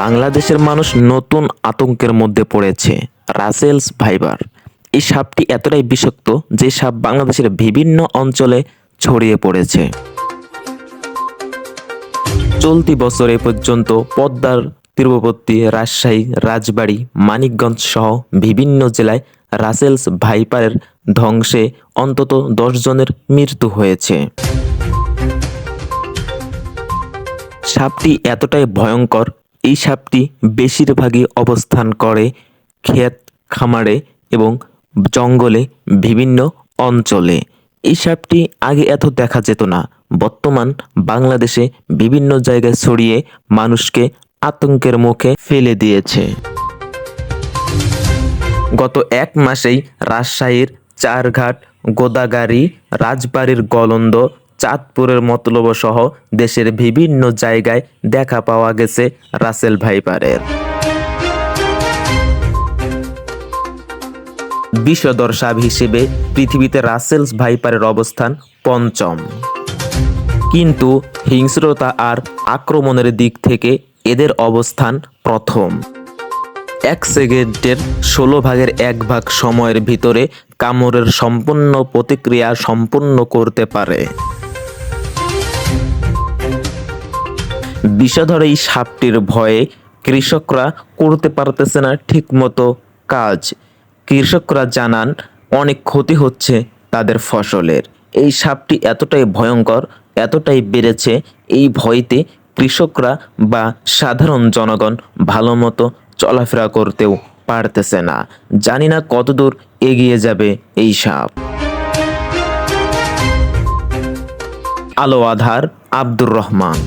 বাংলাদেশের মানুষ নতুন আতঙ্কের মধ্যে পড়েছে। রাসেলস ভাইবার। এই সাপটি এতটাই বিষাক্ত যে সাপ বাংলাদেশের বিভিন্ন অঞ্চলে ছড়িয়ে পড়েছে। চলতি বছর এ পর্যন্ত পদ্মার তীরবর্তী রাজশাহী, রাজবাড়ী, মানিকগঞ্জ সহ বিভিন্ন জেলায় রাসেলস ভাইপারের ধ্বংসে অন্তত দশ জনের মৃত্যু হয়েছে। সাপটি এতটাই ভয়ঙ্কর এই সাপটি বেশিরভাগই অবস্থান করে ক্ষেত, খামারে এবং জঙ্গলে বিভিন্ন অঞ্চলে। এই সাপটি আগে এত দেখা যেত না। বর্তমান বাংলাদেশে বিভিন্ন জায়গায় ছড়িয়ে মানুষকে আতঙ্কের মুখে ফেলে দিয়েছে। গত এক মাসেই রাজশাহীর চারঘাট গোদাগাড়ি রাজবাড়ির গলন্দ চাঁদপুরের মতলব সহ দেশের বিভিন্ন জায়গায় দেখা পাওয়া গেছে রাসেল ভাইপারের। বিষধর সাপ হিসেবে পৃথিবীতে রাসেলস ভাইপারের অবস্থান পঞ্চম। কিন্তু হিংস্রতা আর আক্রমণের দিক থেকে এদের অবস্থান প্রথম। এক সেকেন্ডের ষোলো ভাগের এক ভাগ সময়ের ভিতরে কামড়ের সম্পূর্ণ প্রতিক্রিয়া সম্পূর্ণ করতে পারে। বিষধর এই সাপটির ভয়ে কৃষকরা করতে পারতেছে না ঠিকমতো কাজ। কৃষকরা জানান, অনেক ক্ষতি হচ্ছে তাদের ফসলের। এই সাপটি এতটাই ভয়ঙ্কর, এতটাই বেড়েছে, এই ভয়তে কৃষকরা বা সাধারণ জনগণ ভালো মতো চলাফেরা করতেও পারতেছে না। জানি না কতদূর এগিয়ে যাবে এই সাপ। আলো আধার আব্দুর রহমান।